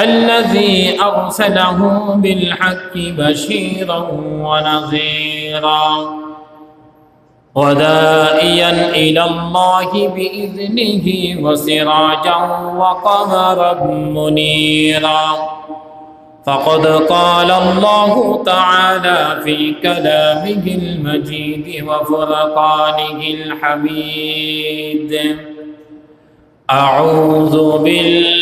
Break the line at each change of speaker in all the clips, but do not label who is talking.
الذي أرسله بالحق بشيرا ونذيرا ودائيا إلى الله بإذنه وسراجا وقمرا منيرا. فقد قال الله تعالى في كلامه المجيد وفرقانه الحميد أعوذ بالله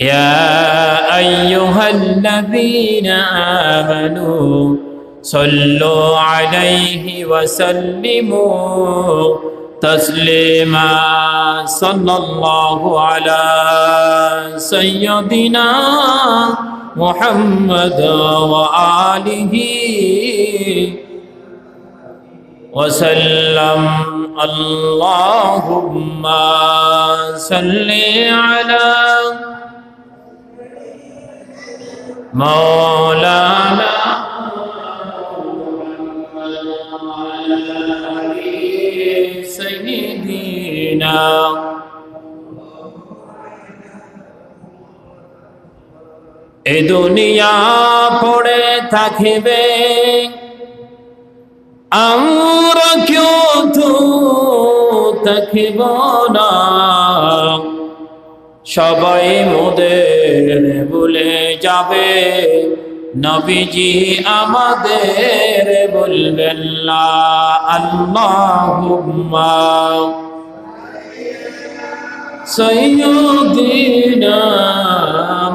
يا أيها الذين آمنوا صلوا عليه وسلموا تسليما. صلى الله على سيدنا محمد وآله وسلم. اللهم صل على مولانا سيدنا এ দুনিয়া পড়ে থাকিবে আমরা কেউ তো থাকিব না সবাই মোদের বলে যাবে। নবীজি আমাদের বলবেন আল্লাহুম্মা সৈয়দিনা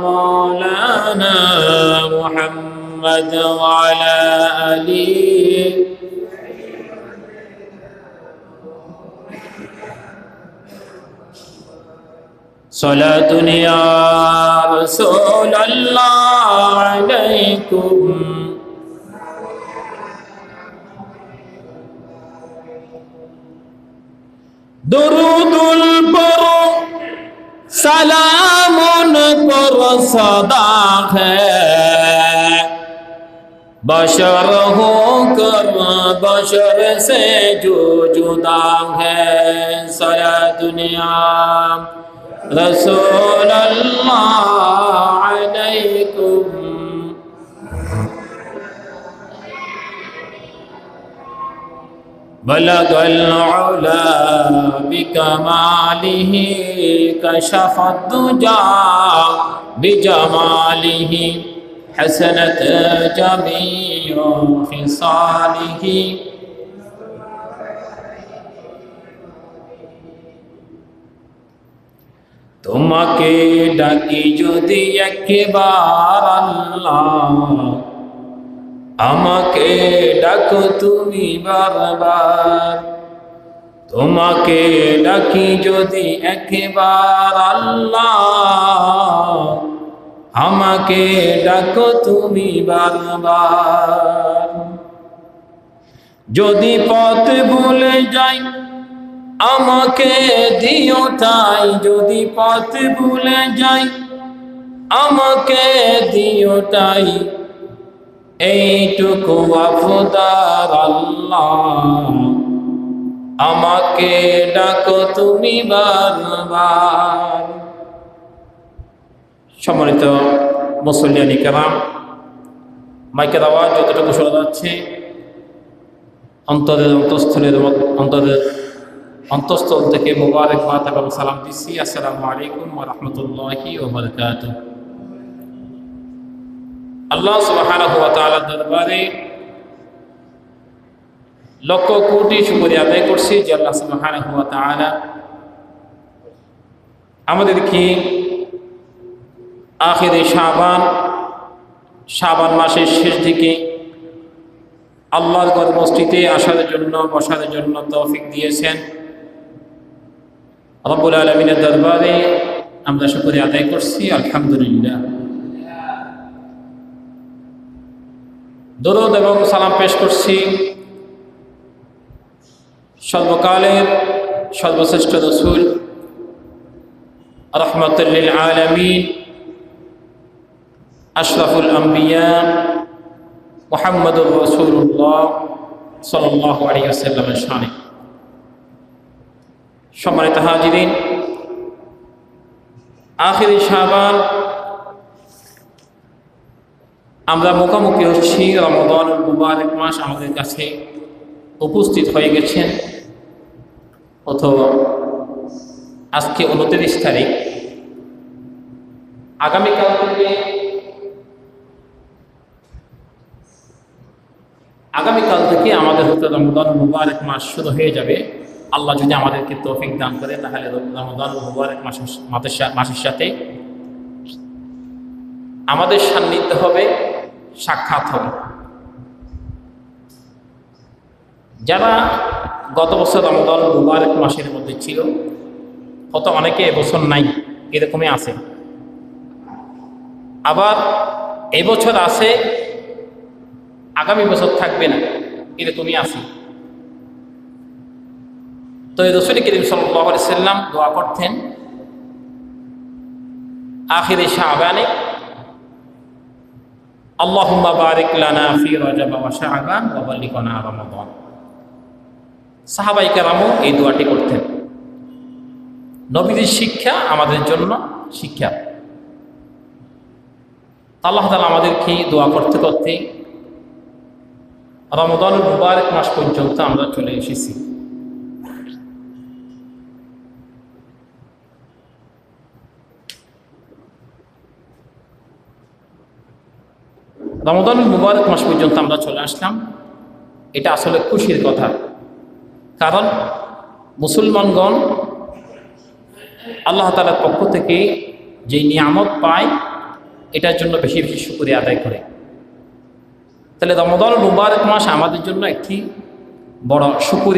মৌলানা মুহাম্মদ আলী صلاة يا رسول الله عليكم درود البر سلام پر صدا ہے بشر ہو کر بشر سے جو جدا ہے سارا دنیا رسول اللہ علیکم بلغ العلا بكماله كشف الدجى بجماله. حسنت جميع خصاله. তোমাকে ডাকি যদি একবার আল্লাহ। আমাকে ডাকো তুমি বারবার। তোমাকে ডাকি যদি একবার আল্লাহ। আমাকে ডাকো তুমি বারবার। যদি পথ ভুলে যাই আমাকে দিও তাই যদি পথ ভুলে যাই। আমাকে দিও তাই। এইটুকু আফদার আল্লাহ। আমাকে ডাকো তুমি বারবার। সম্মানিত মুসল্লিয়ানি কেরাম, মাইকের আওয়াজ যতটুকু শোনা যাচ্ছে, অন্তরের অন্তঃস্থলের অন্তরের অন্তঃস্থল থেকে মোবারক এবং সালাম দিচ্ছি। আসসালামু আলাইকুম রহমতুল্লাহি আল্লাহ তাআলার দরবারে লক্ষ কোটি শুকরিয়া আদায় করছি যে আল্লাহ সুবহানাহু ওয়া তাআলা আমাদেরকে আখিরে শাবান শাবান মাসের শেষ দিকে আল্লাহর ঘর মসজিদে আসার জন্য, বসার জন্য তৌফিক দিয়েছেন। রব্বুল আলমিনের দরবারে আমরা শুকরিয়া আদায় করছি আলহামদুলিল্লাহ দরদ এবং সালাম পেশ করছি সর্বকালের সর্বশ্রেষ্ঠ রসুল রহমতুল্লিল আলমিন আশরাফুল আম্বিয়া মোহাম্মদুর রসুল্লাহ সাল্লাহ আলিয়াল্লামের সানে সম্মানিত হাজিরিন, আখিরি শাহবান আমরা মুখোমুখি হচ্ছি রমদান মুবারক মাস আমাদের কাছে উপস্থিত হয়ে গেছেন। অথবা আজকে উনত্রিশ তারিখ। আগামীকাল থেকে আগামীকাল থেকে আমাদের হয়তো রমদান মুবারক মাস শুরু হয়ে যাবে। আল্লাহ যদি আমাদেরকে তৌফিক দান করে, তাহলে রমদান মুবারক মাস মাসের সাথে আমাদের সান্নিধ্য হবে, সাক্ষাৎ হবে। যারা গত বছর রমদান মুবারক মাসের মধ্যে ছিল হয়তো অনেকে এবছর নাই, এরকমই আছে। আবার এবছর আছে, আগামী বছর থাকবে না, এরকমই আছে। তো এই রসুল করিম সাল্লাম দোয়া করতেন, আখিরে শাহবানে আল্লাহুম্মা বারিক লানা ফি রজব ওয়া শাবান ওয়া বাল্লিগনা রমাদান। সাহাবাই কেরামও এই দোয়াটি করতেন। নবীদের শিক্ষা আমাদের জন্য শিক্ষা। আল্লাহ তালা আমাদেরকে দোয়া করতে করতে রমদান মুবারক মাস পর্যন্ত আমরা চলে এসেছি। রমদান মুবারক মাস পর্যন্ত আমরা চলে আসলাম। এটা আসলে খুশির কথা। কারণ মুসলমানগণ আল্লাহ তালার পক্ষ থেকে যে নিয়ামত পায়, এটার জন্য বেশি বেশি শুক্রিয়া আদায় করে। তাহলে রমদান মুবারক মাস আমাদের জন্য একটি বড় শুকুরিয়া